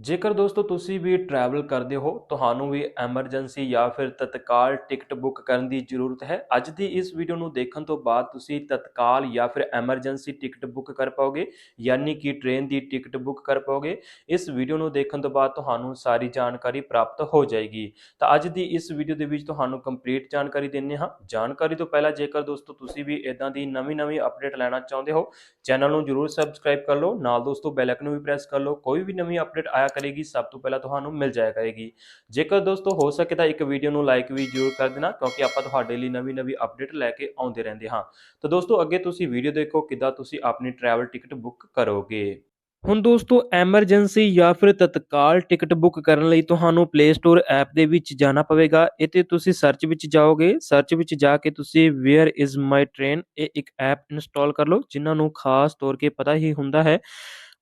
ਜੇਕਰ ਦੋਸਤੋ ਤੁਸੀਂ ਵੀ ਟਰੈਵਲ ਕਰਦੇ ਹੋ, ਤੁਹਾਨੂੰ ਵੀ ਐਮਰਜੈਂਸੀ ਜਾਂ ਫਿਰ ਤਤਕਾਲ ਟਿਕਟ ਬੁੱਕ ਕਰਨ ਦੀ ਜ਼ਰੂਰਤ ਹੈ। ਅੱਜ ਦੀ ਇਸ ਵੀਡੀਓ ਨੂੰ ਦੇਖਣ ਤੋਂ ਬਾਅਦ ਤੁਸੀਂ ਤਤਕਾਲ ਜਾਂ ਫਿਰ ਐਮਰਜੈਂਸੀ ਟਿਕਟ ਬੁੱਕ ਕਰ ਪਾਓਗੇ, ਯਾਨੀ ਕਿ ਟ੍ਰੇਨ ਦੀ ਟਿਕਟ ਬੁੱਕ ਕਰ ਪਾਓਗੇ। ਇਸ ਵੀਡੀਓ ਨੂੰ ਦੇਖਣ ਤੋਂ ਬਾਅਦ ਤੁਹਾਨੂੰ ਸਾਰੀ ਜਾਣਕਾਰੀ ਪ੍ਰਾਪਤ ਹੋ ਜਾਏਗੀ। ਤਾਂ ਅੱਜ ਦੀ ਇਸ ਵੀਡੀਓ ਦੇ ਵਿੱਚ ਤੁਹਾਨੂੰ ਕੰਪਲੀਟ ਜਾਣਕਾਰੀ ਦਿੰਨੇ ਹਾਂ। ਜਾਣਕਾਰੀ ਤੋਂ ਪਹਿਲਾਂ ਜੇਕਰ ਦੋਸਤੋ ਤੁਸੀਂ ਵੀ ਇਦਾਂ ਦੀ ਨਵੀਂ-ਨਵੀਂ ਅਪਡੇਟ ਲੈਣਾ ਚਾਹੁੰਦੇ ਹੋ, ਚੈਨਲ ਨੂੰ ਜਰੂਰ ਸਬਸਕ੍ਰਾਈਬ ਕਰ ਲਓ। ਨਾਲ ਦੋਸਤੋ ਬੈਲ ਆਈਕਨ ਵੀ ਪ੍ਰੈਸ ਕਰ ਲਓ। ਕੋਈ ਵੀ ਨਵੀਂ ਅਪਡੇਟ ਆਇਆ ਕਰੇਗੀ, ਸਭ ਤੋਂ ਪਹਿਲਾਂ ਤੁਹਾਨੂੰ ਮਿਲ ਜਾਇਆ ਕਰੇਗੀ। ਜੇਕਰ ਦੋਸਤੋ ਹੋ ਸਕੇ ਤਾਂ ਇੱਕ ਵੀਡੀਓ ਨੂੰ ਲਾਈਕ ਵੀ ਜਰੂਰ ਕਰ ਦੇਣਾ, ਕਿਉਂਕਿ ਆਪਾਂ ਤੁਹਾਡੇ ਲਈ ਨਵੀਂ-ਨਵੀਂ ਅਪਡੇਟ ਲੈ ਕੇ ਆਉਂਦੇ ਰਹਿੰਦੇ ਹਾਂ। ਤਾਂ ਦੋਸਤੋ ਅੱਗੇ ਤੁਸੀਂ ਵੀਡੀਓ ਦੇਖੋ ਕਿੱਦਾਂ ਤੁਸੀਂ ਆਪਣੀ ਟਰੈਵਲ ਟਿਕਟ ਬੁੱਕ ਕਰੋਗੇ। ਹੁਣ ਦੋਸਤੋ ਐਮਰਜੈਂਸੀ ਜਾਂ ਫਿਰ ਤਤਕਾਲ ਟਿਕਟ ਬੁੱਕ ਕਰਨ ਲਈ ਤੁਹਾਨੂੰ ਪਲੇ ਸਟੋਰ ਐਪ ਦੇ ਵਿੱਚ ਜਾਣਾ ਪਵੇਗਾ। ਇੱਥੇ ਤੁਸੀਂ ਸਰਚ ਵਿੱਚ ਜਾਓਗੇ ਸਰਚ ਵਿੱਚ ਜਾ ਕੇ ਤੁਸੀਂ ਵੇਅਰ ਇਜ਼ ਮਾਈ ਟ੍ਰੇਨ ਇਹ ਇੱਕ ਐਪ ਇੰਸਟਾਲ ਕਰ ਲਓ, ਜਿਨ੍ਹਾਂ ਨੂੰ ਖਾਸ ਤੌਰ 'ਤੇ ਪਤਾ ਹੀ ਹੁੰਦਾ ਹੈ।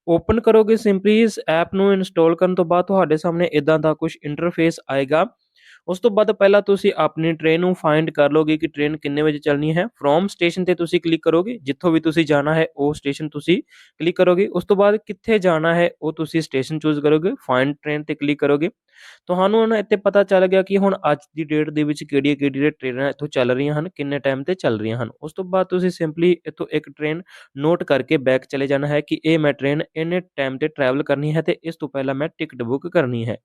ਓਪਨ ਕਰੋਗੇ ਸਿੰਪਲੀ ਇਸ ਐਪ ਨੂੰ ਇੰਸਟਾਲ ਕਰਨ ਤੋਂ ਬਾਅਦ ਤੁਹਾਡੇ ਸਾਹਮਣੇ ਇਦਾਂ ਦਾ ਕੁਝ ਇੰਟਰਫੇਸ ਆਏਗਾ। ਉਸ ਤੋਂ ਬਾਅਦ ਪਹਿਲਾਂ ਤੁਸੀਂ ਆਪਣੀ ਟ੍ਰੇਨ ਨੂੰ ਫਾਈਂਡ ਕਰ ਲੋਗੇ ਕਿ ਟ੍ਰੇਨ ਕਿੰਨੇ ਵਜੇ ਚੱਲਣੀ ਹੈ। ਫਰੋਮ ਸਟੇਸ਼ਨ ਤੇ ਤੁਸੀਂ ਕਲਿੱਕ ਕਰੋਗੇ, ਜਿੱਥੋਂ ਵੀ ਤੁਸੀਂ ਜਾਣਾ ਹੈ, ਉਹ ਸਟੇਸ਼ਨ ਤੁਸੀਂ ਕਲਿੱਕ ਕਰੋਗੇ। ਉਸ ਤੋਂ ਬਾਅਦ ਕਿੱਥੇ ਜਾਣਾ ਹੈ, ਉਹ ਤੁਸੀਂ ਸਟੇਸ਼ਨ ਚੂਜ਼ ਕਰੋਗੇ ਫਾਈਂਡ ਟ੍ਰੇਨ ਤੇ ਕਲਿੱਕ ਕਰੋਗੇ। ਤੁਹਾਨੂੰ ਹੁਣ ਇੱਥੇ ਪਤਾ ਚੱਲ ਗਿਆ ਕਿ ਹੁਣ ਅੱਜ ਦੀ ਡੇਟ ਦੇ ਵਿੱਚ ਕਿਹੜੀਆਂ ਕਿਹੜੀਆਂ ਟ੍ਰੇਨਾਂ ਇੱਥੋਂ ਚੱਲ ਰਹੀਆਂ ਹਨ, ਕਿੰਨੇ ਟਾਈਮ ਤੇ ਚੱਲ ਰਹੀਆਂ ਹਨ। ਉਸ ਤੋਂ ਬਾਅਦ ਤੁਸੀਂ ਸਿੰਪਲੀ ਇੱਥੋਂ ਇੱਕ ਟ੍ਰੇਨ ਨੋਟ ਕਰਕੇ ਬੈਕ ਚਲੇ ਜਾਣਾ ਹੈ ਕਿ ਇਹ ਮੈਂ ਟ੍ਰੇਨ ਇੰਨੇ ਟਾਈਮ ਤੇ ਟਰੈਵਲ ਕਰਨੀ ਹੈ ਤੇ ਇਸ ਤੋਂ ਪਹਿਲਾਂ ਮੈਂ ਟਿਕਟ ਬੁੱਕ ਕਰਨੀ ਹੈ।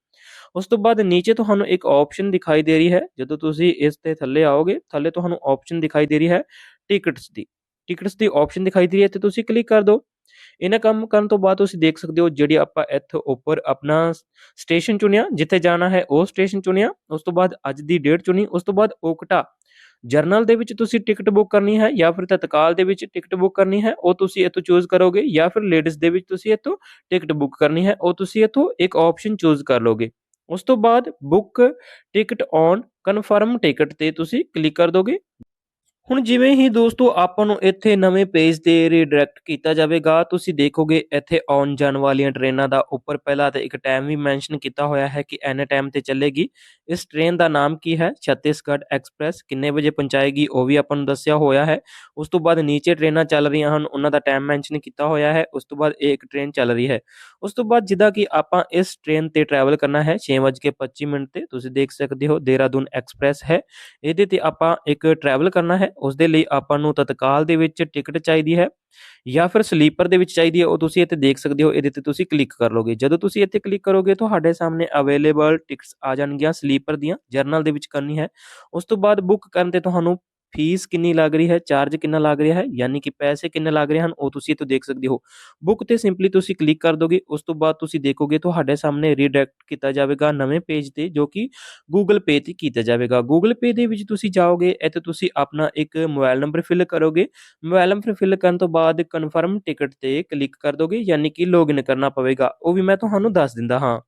ਉਸ ਤੋਂ ਬਾਅਦ ਨੀਚੇ ਤੁਹਾਨੂੰ ਇੱਕ ਆਪਸ਼ਨ ਦਿਖਾਈ ਦੇ ਰਹੀ ਹੈ। ਜਦੋਂ ਤੁਸੀਂ ਇਸ ਤੇ ਥੱਲੇ ਆਓਗੇ, ਥੱਲੇ ਤੁਹਾਨੂੰ ਆਪਸ਼ਨ ਦਿਖਾਈ ਦੇ ਰਹੀ ਹੈ ਟਿਕਟਸ ਦੀ। ਟਿਕਟਸ ਦੀ ਆਪਸ਼ਨ ਦਿਖਾਈ ਦੇ ਰਹੀ ਹੈ ਤੇ ਤੁਸੀਂ ਕਲਿੱਕ ਕਰ ਦਿਓ ਇਹਨਾਂ ਕੰਮ ਕਰਨ ਤੋਂ ਬਾਅਦ ਤੁਸੀਂ ਦੇਖ ਸਕਦੇ ਹੋ ਜਿਹੜੀ ਆਪਾਂ ਇੱਥੇ ਉੱਪਰ ਆਪਣਾ ਸਟੇਸ਼ਨ ਚੁਣਿਆ, ਜਿੱਥੇ ਜਾਣਾ ਹੈ ਉਹ ਸਟੇਸ਼ਨ ਚੁਣਿਆ। ਉਸ ਤੋਂ ਬਾਅਦ ਅੱਜ ਦੀ ਡੇਟ ਚੁਣੀ, ਉਸ ਤੋਂ ਬਾਅਦ ਓਕਟਾ ਜਰਨਲ ਦੇ ਵਿੱਚ ਤੁਸੀਂ ਟਿਕਟ ਬੁੱਕ ਕਰਨੀ ਹੈ ਜਾਂ ਫਿਰ ਤਤਕਾਲ ਦੇ ਵਿੱਚ ਟਿਕਟ ਬੁੱਕ ਕਰਨੀ ਹੈ, ਉਹ ਤੁਸੀਂ ਇੱਥੋਂ ਚੂਜ਼ ਕਰੋਗੇ ਜਾਂ ਫਿਰ ਲੇਡੀਜ਼ ਦੇ ਵਿੱਚ ਤੁਸੀਂ ਇੱਥੋਂ ਟਿਕਟ ਬੁੱਕ ਕਰਨੀ ਹੈ, ਉਹ ਤੁਸੀਂ ਇੱਥੋਂ ਇੱਕ ਆਪਸ਼ਨ ਚੂਜ਼ ਕਰ ਲੋਗੇ। ਉਸ ਤੋਂ ਬਾਅਦ book ticket on confirm ticket ਤੇ ਤੁਸੀਂ ਕਲਿੱਕ ਕਰ ਦੋਗੇ। ਹੁਣ ਜਿਵੇਂ ਹੀ ਦੋਸਤੋ ਆਪਾਂ ਨੂੰ ਇੱਥੇ ਨਵੇਂ ਪੇਜ ਤੇ ਰੀਡਾਇਰੈਕਟ ਕੀਤਾ ਜਾਵੇਗਾ, ਤੁਸੀਂ ਦੇਖੋਗੇ ਇੱਥੇ ਆਉਣ ਜਾਣ ਵਾਲੀਆਂ ਟ੍ਰੇਨਾਂ ਦਾ ਉੱਪਰ ਪਹਿਲਾਂ ਤੇ ਇੱਕ ਟਾਈਮ ਵੀ ਮੈਂਸ਼ਨ ਕੀਤਾ ਹੋਇਆ ਹੈ ਕਿ ਐਨੇ ਟਾਈਮ ਤੇ ਚੱਲੇਗੀ। ਇਸ ਟ੍ਰੇਨ ਦਾ ਨਾਮ ਕੀ ਹੈ? ਛੱਤੀਸਗੜ੍ਹ ਐਕਸਪ੍ਰੈਸ ਕਿੰਨੇ ਵਜੇ ਪਹੁੰਚਾਏਗੀ? ਉਹ ਵੀ ਆਪਾਂ ਨੂੰ ਦੱਸਿਆ ਹੋਇਆ ਹੈ। ਉਸ ਤੋਂ ਬਾਅਦ ਨੀਚੇ ਟ੍ਰੇਨਾਂ ਚੱਲ ਰਹੀਆਂ ਹਨ, ਉਹਨਾਂ ਦਾ ਟਾਈਮ ਮੈਂਸ਼ਨ ਕੀਤਾ ਹੋਇਆ ਹੈ। ਉਸ ਤੋਂ ਬਾਅਦ ਇਹ ਇੱਕ ਟ੍ਰੇਨ ਚੱਲ ਰਹੀ ਹੈ। ਉਸ ਤੋਂ ਬਾਅਦ ਜਿੱਦਾਂ ਕਿ ਆਪਾਂ ਇਸ ਟ੍ਰੇਨ ਤੇ ਟਰੈਵਲ ਕਰਨਾ ਹੈ 6:25 ਮਿੰਟ ਤੇ, ਤੁਸੀਂ ਦੇਖ ਸਕਦੇ ਹੋ ਦੇਹਰਾਦੂਨ ਐਕਸਪ੍ਰੈਸ ਹੈ। ਇਹਦੇ ਤੇ ਆਪਾਂ ਇੱਕ ਟਰੈਵਲ ਕਰਨਾ ਹੈ। ਉਸ ਦੇ ਲਈ ਆਪਾਂ ਨੂੰ ਤਤਕਾਲ ਦੇ ਵਿੱਚ ਟਿਕਟ ਚਾਹੀਦੀ ਹੈ ਜਾਂ ਫਿਰ ਸਲੀਪਰ ਦੇ ਵਿੱਚ ਚਾਹੀਦੀ ਹੈ, ਉਹ ਤੁਸੀਂ ਇੱਥੇ ਦੇਖ ਸਕਦੇ ਹੋ, ਇਹਦੇ ਤੇ ਤੁਸੀਂ ਕਲਿੱਕ ਕਰ ਲੋਗੇ ਜਦੋਂ ਤੁਸੀਂ ਇੱਥੇ ਕਲਿੱਕ ਕਰੋਗੇ, ਤੁਹਾਡੇ ਸਾਹਮਣੇ ਅਵੇਲੇਬਲ ਟਿਕਟਸ ਆ ਜਾਣਗੀਆਂ ਸਲੀਪਰ ਦੀਆਂ ਜਰਨਲ ਦੇ ਵਿੱਚ ਕਰਨੀ ਹੈ। ਉਸ ਤੋਂ ਬਾਅਦ ਬੁੱਕ ਕਰਨ ਤੇ ਤੁਹਾਨੂੰ ਫੀਸ ਕਿੰਨੀ ਲੱਗ ਰਹੀ ਹੈ, ਚਾਰਜ ਕਿੰਨਾ ਲੱਗ ਰਿਹਾ ਹੈ, ਯਾਨੀ ਕਿ ਪੈਸੇ ਕਿੰਨੇ ਲੱਗ ਰਹੇ ਹਨ, ਉਹ ਤੁਸੀਂ ਇੱਥੋਂ ਦੇਖ ਸਕਦੇ ਹੋ। ਬੁੱਕ ਤੇ ਸਿੰਪਲੀ ਤੁਸੀਂ ਕਲਿੱਕ ਕਰ ਦੋਗੇ, ਉਸ ਤੋਂ ਬਾਅਦ ਤੁਸੀਂ ਦੇਖੋਗੇ ਤੁਹਾਡੇ ਸਾਹਮਣੇ ਰੀਡਾਇਰੈਕਟ ਕੀਤਾ ਜਾਵੇਗਾ ਨਵੇਂ ਪੇਜ ਤੇ, ਜੋ ਕਿ Google Pay ਤੇ ਕੀਤਾ ਜਾਵੇਗਾ। Google Pay ਦੇ ਵਿੱਚ ਤੁਸੀਂ ਜਾਓਗੇ, ਇੱਥੇ ਤੁਸੀਂ ਆਪਣਾ ਇੱਕ ਮੋਬਾਈਲ ਨੰਬਰ ਫਿਲ ਕਰੋਗੇ। ਮੋਬਾਈਲ ਨੰਬਰ ਫਿਲ ਕਰਨ ਤੋਂ ਬਾਅਦ ਕਨਫਰਮ ਟਿਕਟ ਤੇ ਕਲਿੱਕ ਕਰ ਦੋਗੇ, ਯਾਨੀ ਕਿ ਲੌਗਇਨ ਕਰਨਾ ਪਵੇਗਾ। ਉਹ ਵੀ ਮੈਂ ਤੁਹਾਨੂੰ ਦੱਸ ਦਿੰਦਾ ਹਾਂ।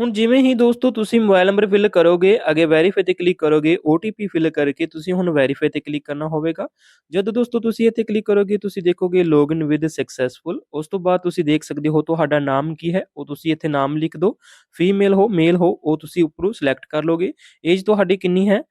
ਹੁਣ ਜਿਵੇਂ ਹੀ ਦੋਸਤੋ ਤੁਸੀਂ ਮੋਬਾਈਲ ਨੰਬਰ ਫਿਲ ਕਰੋਗੇ, ਅੱਗੇ ਵੈਰੀਫਾਈ ਤੇ ਕਲਿੱਕ ਕਰੋਗੇ OTP ਫਿਲ ਕਰਕੇ ਤੁਸੀਂ ਹੁਣ ਵੈਰੀਫਾਈ ਤੇ ਕਲਿੱਕ ਕਰਨਾ ਹੋਵੇਗਾ। ਜਦੋਂ ਦੋਸਤੋ ਤੁਸੀਂ ਇੱਥੇ ਕਲਿੱਕ ਕਰੋਗੇ, ਤੁਸੀਂ ਦੇਖੋਗੇ ਲੌਗਇਨ ਵਿਦ ਸਕਸੈਸਫੁਲ ਉਸ ਤੋਂ ਬਾਅਦ ਤੁਸੀਂ ਦੇਖ ਸਕਦੇ ਹੋ ਤੁਹਾਡਾ ਨਾਮ ਕੀ ਹੈ, ਉਹ ਤੁਸੀਂ ਇੱਥੇ ਨਾਮ ਲਿਖ ਦਿਓ। ਫੀਮੇਲ ਹੋ ਮੇਲ ਹੋ, ਉਹ ਤੁਸੀਂ ਉੱਪਰੋਂ ਸਿਲੈਕਟ ਕਰ ਲੋਗੇ। ਏਜ ਤੁਹਾਡੀ ਕਿੰਨੀ ਹੈ?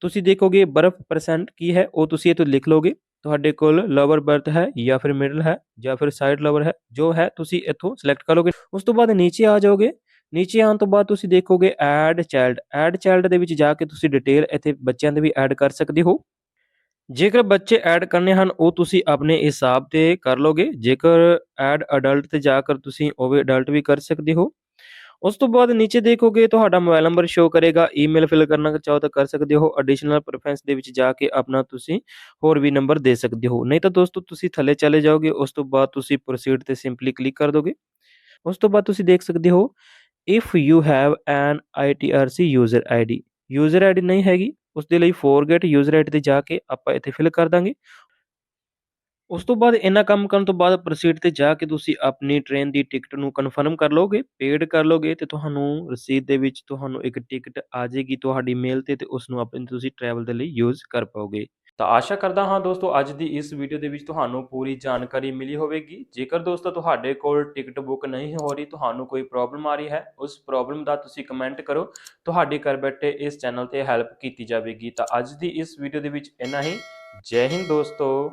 ਤੁਸੀਂ ਦੇਖੋਗੇ ਬਰਫ ਪਰਸੈਂਟ ਕੀ ਹੈ, ਉਹ ਤੁਸੀਂ ਇੱਥੇ ਲਿਖ ਲੋਗੇ। ਤੁਹਾਡੇ ਕੋਲ ਲੋਅਰ ਬਰਥ ਹੈ ਜਾਂ ਫਿਰ ਮਿਡਲ ਹੈ ਜਾਂ ਫਿਰ ਸਾਈਡ ਲੋਅਰ ਹੈ, ਜੋ ਹੈ ਤੁਸੀਂ ਇੱਥੋਂ ਸਿਲੈਕਟ ਕਰੋਗੇ ਉਸ ਤੋਂ ਬਾਅਦ ਨੀਚੇ ਆ ਜਾਓਗੇ। ਨੀਚੇ ਆਉਣ ਤੋਂ ਬਾਅਦ ਤੁਸੀਂ ਦੇਖੋਗੇ ਐਡ ਚਾਈਲਡ ਐਡ ਚਾਈਲਡ ਦੇ ਵਿੱਚ ਜਾ ਕੇ ਤੁਸੀਂ ਡਿਟੇਲ ਇੱਥੇ ਬੱਚਿਆਂ ਦੇ ਵੀ ਐਡ ਕਰ ਸਕਦੇ ਹੋ। ਜੇਕਰ ਬੱਚੇ ਐਡ ਕਰਨੇ ਹਨ, ਉਹ ਤੁਸੀਂ ਆਪਣੇ ਹਿਸਾਬ ਤੇ ਕਰ ਲੋਗੇ ਜੇਕਰ ਐਡ ਅਡਲਟ ਤੇ ਜਾ ਕੇ ਤੁਸੀਂ, ਉਹ ਵੀ ਅਡਲਟ ਵੀ ਕਰ ਸਕਦੇ ਹੋ। ਉਸ ਤੋਂ ਬਾਅਦ ਨੀਚੇ ਦੇਖੋਗੇ, ਤੁਹਾਡਾ ਮੋਬਾਈਲ ਨੰਬਰ ਸ਼ੋ ਕਰੇਗਾ। ਈਮੇਲ ਫਿਲ ਕਰਨਾ ਚਾਹੋ ਤਾਂ ਕਰ ਸਕਦੇ ਹੋ। ਐਡੀਸ਼ਨਲ ਪ੍ਰੈਫਰੈਂਸ ਦੇ ਵਿੱਚ ਜਾ ਕੇ ਆਪਣਾ ਤੁਸੀਂ ਹੋਰ ਵੀ ਨੰਬਰ ਦੇ ਸਕਦੇ ਹੋ। ਨਹੀਂ ਤਾਂ ਦੋਸਤੋ, ਤੁਸੀਂ ਥੱਲੇ ਚਲੇ ਜਾਓਗੇ। ਉਸ ਤੋਂ ਬਾਅਦ ਤੁਸੀਂ ਪ੍ਰੋਸੀਡ ਤੇ ਸਿੰਪਲੀ ਕਲਿੱਕ ਕਰ ਦੋਗੇ। ਉਸ ਤੋਂ ਬਾਅਦ ਤੁਸੀਂ ਦੇਖ ਸਕਦੇ ਹੋ if you have an ITRC user ID user ID ਨਹੀਂ ਹੈਗੀ ਉਸ ਦੇ ਲਈ ਫੋਰਗੇਟ ਯੂਜ਼ਰ ਆਈਡੀ ਤੇ ਜਾ ਕੇ ਆਪਾਂ ਇੱਥੇ ਫਿਲ ਕਰ ਦਾਂਗੇ। ਉਸ ਤੋਂ ਬਾਅਦ ਇਹਨਾਂ ਕੰਮ ਕਰਨ ਤੋਂ ਬਾਅਦ ਪ੍ਰੋਸੀਡ ਤੇ ਜਾ ਕੇ ਤੁਸੀਂ ਆਪਣੀ ਟ੍ਰੇਨ ਦੀ ਟਿਕਟ ਨੂੰ ਕਨਫਰਮ ਕਰ ਲਓਗੇ ਪੇਡ ਕਰ ਲਓਗੇ ਤੇ ਤੁਹਾਨੂੰ ਰਸੀਦ ਦੇ ਵਿੱਚ ਤੁਹਾਨੂੰ ਇੱਕ ਟਿਕਟ ਆ ਜਾਏਗੀ ਤੁਹਾਡੀ ਮੇਲ ਤੇ ਤੇ ਉਸ ਨੂੰ ਆਪਣੇ ਤੁਸੀਂ ਟਰੈਵਲ ਦੇ ਲਈ ਯੂਜ਼ ਕਰ ਪਾਓਗੇ। ਤਾਂ ਆਸ਼ਾ ਕਰਦਾ ਹਾਂ ਦੋਸਤੋ, ਅੱਜ ਦੀ ਇਸ ਵੀਡੀਓ ਦੇ ਵਿੱਚ ਤੁਹਾਨੂੰ ਪੂਰੀ ਜਾਣਕਾਰੀ ਮਿਲੀ ਹੋਵੇਗੀ। ਜੇਕਰ ਦੋਸਤੋ ਤੁਹਾਡੇ ਕੋਲ ਟਿਕਟ ਬੁੱਕ ਨਹੀਂ ਹੋ ਰਹੀ, ਤੁਹਾਨੂੰ ਕੋਈ ਪ੍ਰੋਬਲਮ ਆ ਰਹੀ ਹੈ, ਉਸ ਪ੍ਰੋਬਲਮ ਦਾ ਤੁਸੀਂ ਕਮੈਂਟ ਕਰੋ। ਤੁਹਾਡੀ ਘਰ ਬੈਠੇ ਇਸ ਚੈਨਲ ਤੇ ਹੈਲਪ ਕੀਤੀ ਜਾਵੇਗੀ। ਤਾਂ ਅੱਜ ਦੀ ਇਸ ਵੀਡੀਓ ਦੇ ਵਿੱਚ ਇੰਨਾ ਹੀ। ਜੈ ਹਿੰਦ ਦੋਸਤੋ।